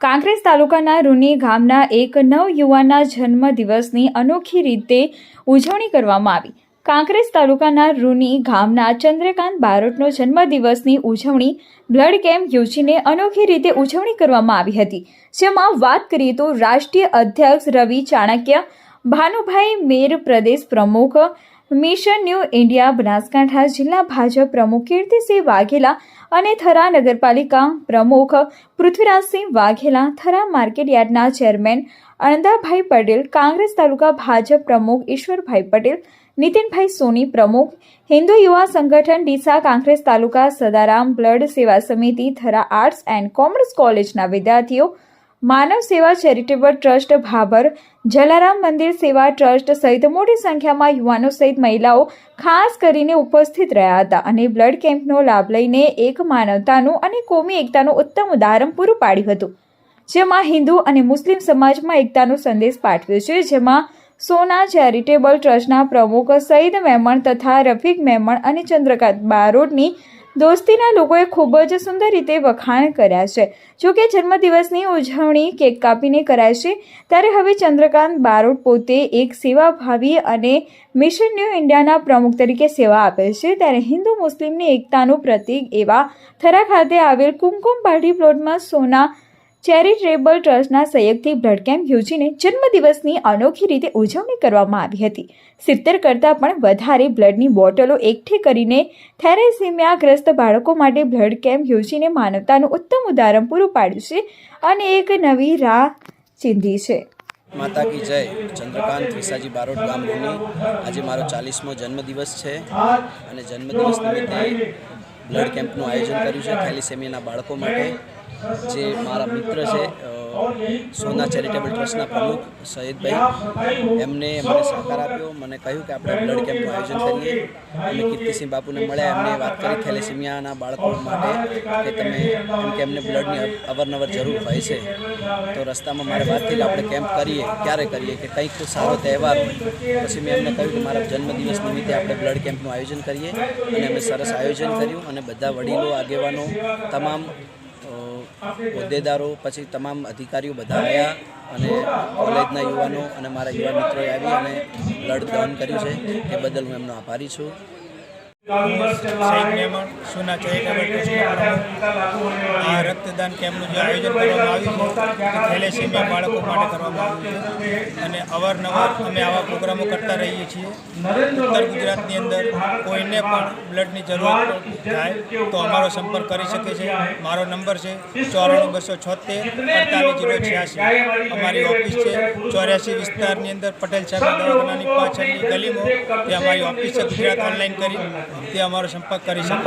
કાંકરેજ તાલુકાના રૂની ગામના એક નવ યુવાનના જન્મદિવસની અનોખી રીતે ઉજવણી કરવામાં આવી. કાંકરેજ તાલુકાના રૂની ગામના ચંદ્રકાંત બારોટનો જન્મદિવસની ઉજવણી બ્લડ કેમ્પ યોજીને અનોખી રીતે ઉજવણી કરવામાં આવી હતી. જેમાં વાત કરીએ તો રાષ્ટ્રીય અધ્યક્ષ રવિ ચાણક્ય, ભાનુભાઈ મેર પ્રદેશ પ્રમુખ મિશન ન્યૂ ઇન્ડિયા બનાસકાંઠા જિલ્લા ભાજપ પ્રમુખ કીર્તિસિંહ વાઘેલા અને થરા નગરપાલિકા પ્રમુખ પૃથ્વીરાજસિંહ વાઘેલા, થરા માર્કેટ યાર્ડના ચેરમેન અણદાભાઈ પટેલ, કાંગ્રેસ તાલુકા ભાજપ પ્રમુખ ઈશ્વરભાઈ પટેલ, નીતિનભાઈ સોની પ્રમુખ, હિન્દુ યુવા સંગઠન ડીસા કાંગ્રેસ તાલુકા Sadaram blood Seva Samiti, Thara arts and commerce કોલેજના વિદ્યાર્થીઓ માનવ સેવા ચેરિટેબલ ટ્રસ્ટ ભાભર, જલારામ મંદિર સેવા ટ્રસ્ટ સહિત મોટી સંખ્યામાં યુવાનો સહિત મહિલાઓ ખાસ કરીને ઉપસ્થિત રહ્યા હતા અને બ્લડ કેમ્પનો લાભ લઈને એક માનવતાનું અને કોમી એકતાનું ઉત્તમ ઉદાહરણ પૂરું પાડ્યું હતું. જેમાં હિન્દુ અને મુસ્લિમ સમાજમાં એકતાનો સંદેશ પાઠવ્યો છે, જેમાં સોના ચેરિટેબલ ટ્રસ્ટના પ્રમુખ સઈદ મેમણ તથા રફીક મેમણ અને ચંદ્રકાંત બારોટની દોસ્તીના લોકોએ ખૂબ જ સુંદર રીતે વખાણ કર્યા છે. જો કે જન્મદિવસની ઉજવણી કેક કાપીને કરાય છે, ત્યારે હવે ચંદ્રકાંત બારોટ પોતે એક સેવાભાવી અને મિશન ન્યૂ ઇન્ડિયાના પ્રમુખ તરીકે સેવા આપે છે. ત્યારે હિન્દુ મુસ્લિમની એકતાનું પ્રતીક એવા થરા ખાતે આવેલ કુમકુમ પાર્ટી પ્લોટમાં સોના ચેરિટેબલ ટ્રસ્ટના સહયોગથી બ્લડ કેમ્પ યોજીને જન્મદિવસની અનોખી રીતે ઉજવણી કરવામાં આવી હતી. સિત્તેર કરતાં પણ વધારે બ્લડની બોટલો એકઠી કરીને થેરેસીમિયાગ્રસ્ત બાળકો માટે બ્લડ કેમ્પ યોજીને માનવતાનું ઉત્તમ ઉદાહરણ પૂરું પાડ્યું છે અને એક નવી રાહ ચીંધી છે. માતા કી જય, ચંદ્રકાંત વિસાજી બારોટ ગામ રૂની. આજે મારો ચાલીસમો જન્મદિવસ છે અને જન્મદિવસ નિમિત્તે બ્લડ કેમ્પનું આયોજન કર્યું છે. થેલિસેમિયાના બાળકો માટે જે મારા મિત્ર છે સોના ચેરિટેબલ ટ્રસ્ટના પ્રમુખ સૈયદભાઈ, એમને મને સહકાર આપ્યો. મને કહ્યું કે આપણે બ્લડ કેમ્પનું આયોજન કરીએ. અમે કીર્તિસિંહ બાપુને મળ્યા, એમને વાત કરી થેલેસિમિયાના બાળકો માટે કે તમે એમ કે એમને બ્લડની અવરનવર જરૂર હોય છે. તો રસ્તામાં મારે વાત થઈ આપણે કેમ્પ કરીએ, ક્યારે કરીએ કે કંઈક સારો તહેવાર પછી મેં એમને કહ્યું કે મારા જન્મદિવસ નિમિત્તે આપણે બ્લડ કેમ્પનું આયોજન કરીએ. અને અમે સરસ આયોજન કર્યું અને બધા વડીલો, આગેવાનો, તમામ હોદ્દેદારો, પછી તમામ અધિકારીઓ બધા આવ્યા અને કોલેજના યુવાનો અને મારા યુવા મિત્રોએ આવી અને બ્લડ દાન કર્યું છે. એ બદલ હું એમનો આભારી છું. સોના રક્તદાન કેમ્પનું જે આયોજન કરવામાં આવ્યું છે થેલેસેમિયા બાળકો માટે કરવામાં આવ્યું છે. અને અવારનવાર અમે આવા પ્રોગ્રામો કરતા રહીએ છીએ. ઉત્તર ગુજરાતની અંદર કોઈને પણ બ્લડની જરૂર થાય તો અમારો સંપર્ક કરી શકે છે. મારો નંબર છે ચોરાણું બસો છોતેર અડતાલીસ જીરો છ્યાસી. અમારી ઓફિસ છે ચોર્યાસી વિસ્તારની અંદર પટેલ સાહેબ દવાખાનાની પાછળની ગલીમાં. તે અમારી ઓફિસ છે ગુજરાત ઓનલાઈન કરી. તે અમારો સંપર્ક કરી શકે